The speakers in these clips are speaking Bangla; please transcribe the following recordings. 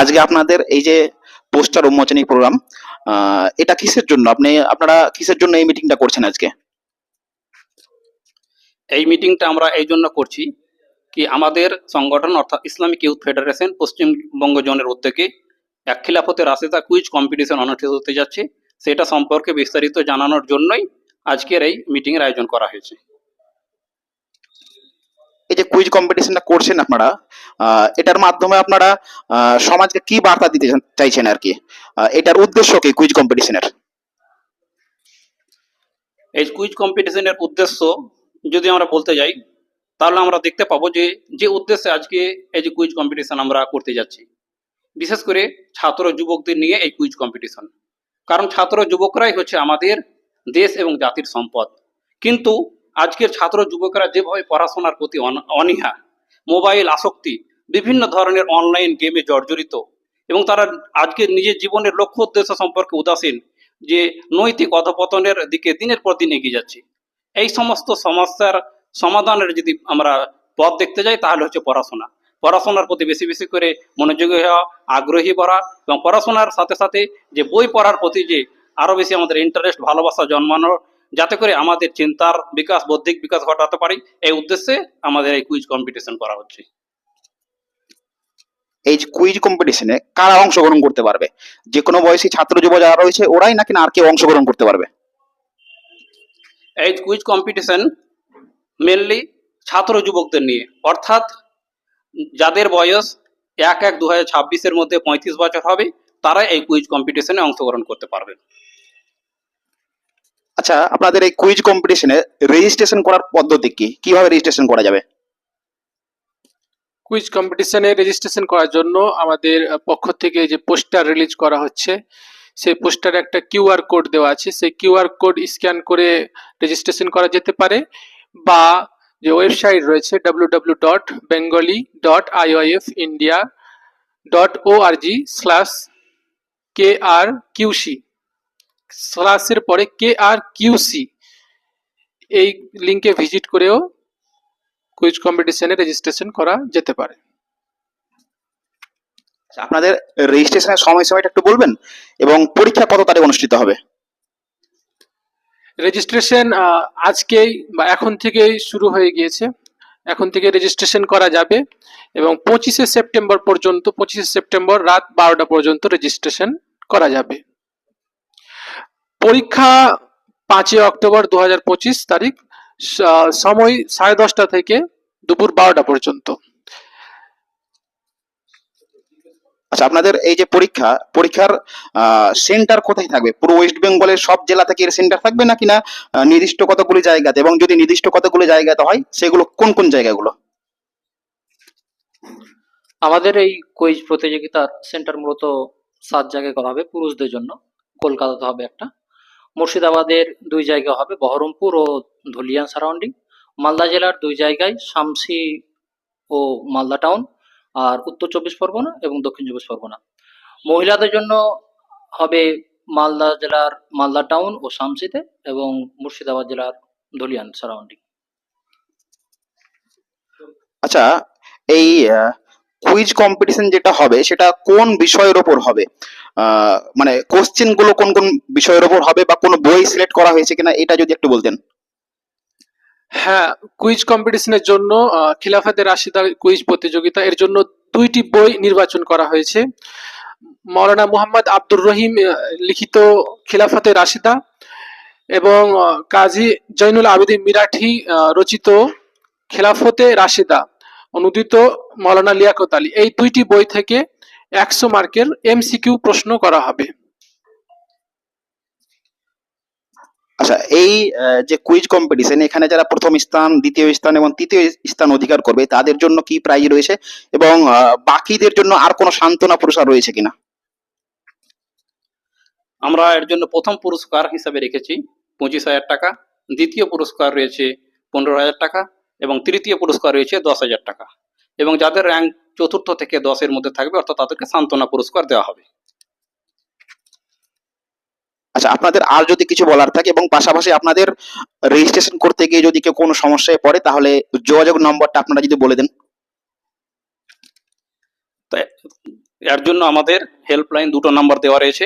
আজকে আপনাদের এই যে পোস্টার উন্মোচনী প্রোগ্রাম এটা কিসের জন্য? আপনি, আপনারা কিসের জন্য এই মিটিংটা করছেন আজকে? এই মিটিংটা আমরা এই জন্য করছি কি আমাদের সংগঠন, অর্থাৎ ইসলামিক ইউথ ফেডারেশন, পশ্চিমবঙ্গ জোনের উদ্যোগে এক খিলাফতে রাশেদা কুইজ কম্পিটিশন অনুষ্ঠিত হতে যাচ্ছে। সেটা সম্পর্কে বিস্তারিত জানানোর জন্যই আজকের এই মিটিংয়ের আয়োজন করা হয়েছে। এই যে কুইজ কম্পিটিশনটা করছেন আপনারা এটার মাধ্যমে আপনারা সমাজকে কি বার্তা দিতে চাইছেন আর কি? এটার উদ্দেশ্য কি কুইজ কম্পিটিশনের এই কুইজ কম্পিটিশনের উদ্দেশ্য, যদি আমরা বলতে যাই, তাহলে আমরা দেখতে পাবো যে যে উদ্দেশ্যে আজকে এই যে কুইজ কম্পিটিশন আমরা করতে যাচ্ছি। বিশেষ করে ছাত্র যুবকদের নিয়ে এই কুইজ কম্পিটিশন কারণ ছাত্র যুবকরাই হচ্ছে আমাদের দেশ এবং জাতির সম্পদ। কিন্তু আজকের ছাত্র যুবকরা যেভাবে পড়াশোনার প্রতি অন- অনীহা, মোবাইল আসক্তি, বিভিন্ন ধরনের অনলাইন গেমে জর্জরিত এবং তারা আজকে নিজের জীবনের লক্ষ্য উদ্দেশ্য সম্পর্কে উদাসীন যে নৈতিক অধপতনের দিকে দিনের পর দিন এগিয়ে যাচ্ছে। এই সমস্ত সমস্যার সমাধানের যদি আমরা পথ দেখতে যাই, তাহলে হচ্ছে পড়াশোনা। পড়াশোনার প্রতি বেশি বেশি করে মনোযোগী হওয়া, আগ্রহী করা এবং পড়াশোনার সাথে সাথে যে বই পড়ার প্রতি যে আরও বেশি আমাদের ইন্টারেস্ট ভালোবাসা জন্মানো যাতে করে আমাদের চিন্তার বিকাশ বৌদ্ধিক বিকাশ ঘটাতে পারি। এই উদ্দেশ্যে আমাদের এই কুইজ কম্পিটিশন করা হচ্ছে। এই কুইজ কম্পিটিশনে কারা অংশগ্রহণ করতে পারবে? যে কোনো বয়সী ছাত্র যুব যারা রয়েছে ওরাই নাকি না আর কেউ অংশগ্রহণ করতে পারবে? এই কুইজ কম্পিটিশন মেনলি ছাত্র যুবকদের নিয়ে। অর্থাৎ যাদের বয়স এক এক দু হাজার ছাব্বিশের মধ্যে পঁয়ত্রিশ বছর হবে তারা এই কুইজ কম্পিটিশনে অংশগ্রহণ করতে পারবে। আচ্ছা আপনাদের এই কুইজ কম্পিটিশনে রেজিস্ট্রেশন করার পদ্ধতি কি? কীভাবে রেজিস্ট্রেশন করা যাবে? কুইজ কম্পিটিশনে রেজিস্ট্রেশন করার জন্য আমাদের পক্ষ থেকে যে পোস্টার রিলিজ করা হচ্ছে, সেই পোস্টারে একটা কিউআর কোড দেওয়া আছে। সেই কিউআর কোড স্ক্যান করে রেজিস্ট্রেশন করা যেতে পারে বা যে ওয়েবসাইট রয়েছে W W dot Bengali dot IOF India dot O R G slash K R QC স্ল্যাশের পরে কে আর কিউসি এই লিঙ্কে ভিজিট করেও কুইজ কম্পিটিশনে রেজিস্ট্রেশন করা যেতে পারে। আচ্ছা, আপনাদের রেজিস্ট্রেশনের সময় সময়টা একটু বলবেন? এবং পরীক্ষা কত তারিখ অনুষ্ঠিত হবে? রেজিস্ট্রেশন আজকেই বা এখন থেকেই শুরু হয়ে গিয়েছে। এখন থেকে রেজিস্ট্রেশন করা যাবে এবং পঁচিশে সেপ্টেম্বর পর্যন্ত পঁচিশে সেপ্টেম্বর রাত বারোটা পর্যন্ত রেজিস্ট্রেশন করা যাবে। পরীক্ষা পাঁচই অক্টোবর দু হাজার পঁচিশ তারিখ সময় সাড়ে দশটা থেকে দুপুর বারোটা পর্যন্ত। আচ্ছা আপনাদের এই যে পরীক্ষা, পরীক্ষার সেন্টার কোথায় থাকবে? পুরো ওয়েস্ট বেঙ্গলের সব জেলা থেকে এর সেন্টার থাকবে নাকি না নির্দিষ্ট কতগুলি জায়গাতে? এবং যদি নির্দিষ্ট কতগুলি জায়গাতে হয়, সেগুলো কোন কোন জায়গাগুলো? আমাদের এই কুইজ প্রতিযোগিতার সেন্টার মূলত সাত জায়গায় করা হবে, পুরুষদের জন্য। কলকাতাতে হবে একটা। মুর্শিদাবাদের দুই জায়গা হবে, বহরমপুর ও ধুলিয়ান সারাউন্ডিং মালদা জেলার দুই জায়গায় শামসি ও মালদা টাউন আর উত্তর চব্বিশ পরগনা এবং দক্ষিণ চব্বিশ পরগনা। মহিলাদের জন্য হবে মালদা জেলার মালদা টাউন ও শামসিতে এবং মুর্শিদাবাদ জেলার ধুলিয়ান সারাউন্ডিং আচ্ছা এই কুইজ কম্পিটিশন যেটা হবে, সেটা কোন বিষয়ের ওপর হবে? মানে কোশ্চেনগুলো কোন কোন বিষয়ের ওপর হবে বা কোন বই সিলেক্ট করা হয়েছে কিনা, এটা যদি একটু বলতেন। হ্যাঁ কুইজ কম্পিটিশনের জন্য খিলাফাতে রাশিদা কুইজ প্রতিযোগিতা, এর জন্য দুইটি বই নির্বাচন করা হয়েছে। মৌলানা মুহাম্মদ আব্দুর রহিম লিখিত খিলাফাতে রাশিদা এবং কাজী জৈনুল আবেদিন মিরাঠি রচিত খিলাফতে রাশিদা। অনুদিত মৌলানা লিয়াকত আলী। এই দুইটি বই থেকে একশো মার্কের এমসিকিউ প্রশ্ন করা হবে। আচ্ছা এই যে কুইজ কম্পিটিশন এখানে যারা প্রথম স্থান দ্বিতীয় স্থান এবং তৃতীয় স্থান অধিকার করবে তাদের জন্য কি প্রাইজ রয়েছে? এবং বাকিদের জন্য আর কোনো সান্ত্বনা পুরস্কার রয়েছে কিনা? আমরা এর জন্য প্রথম পুরস্কার হিসাবে রেখেছি পঁচিশ হাজার টাকা। দ্বিতীয় পুরস্কার রয়েছে পনেরো হাজার টাকা। এবং তৃতীয় পুরস্কার রয়েছে দশ হাজার টাকা। এবং যাদের র্যাঙ্ক চতুর্থ থেকে দশের মধ্যে থাকবে অর্থাৎ তাদেরকে সান্ত্বনা পুরস্কার দেওয়া হবে। আচ্ছা আপনাদের আর যদি কিছু বলার থাকে এবং পাশাপাশি আপনাদের রেজিস্ট্রেশন করতে গিয়ে যদি কেউ কোনো সমস্যায় পড়ে তাহলে যোগাযোগ নম্বরটা আপনারা যদি বলে দেন। এর জন্য আমাদের হেল্পলাইন দুটো নাম্বার দেওয়া রয়েছে।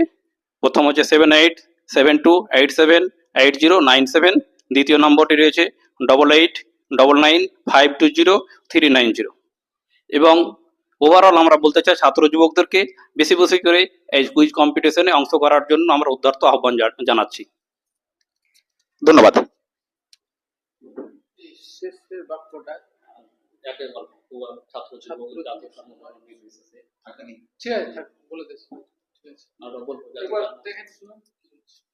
প্রথম হচ্ছে seven eight seven two eight seven eight zero nine seven দ্বিতীয় নম্বরটি রয়েছে double eight double nine five two zero three nine zero এবং ওভারঅল আমরা বলতে চাই ছাত্র যুবকদেরকে বেশি বেশি করে এই কুইজ কম্পিটিশনে অংশ করার জন্য আমরা উদ্ধার্ত আহ্বান জানাচ্ছি। ধন্যবাদ। শেষের বাক্যটা ছাত্র ঠিক আছে বলে দেখেন শুনুন।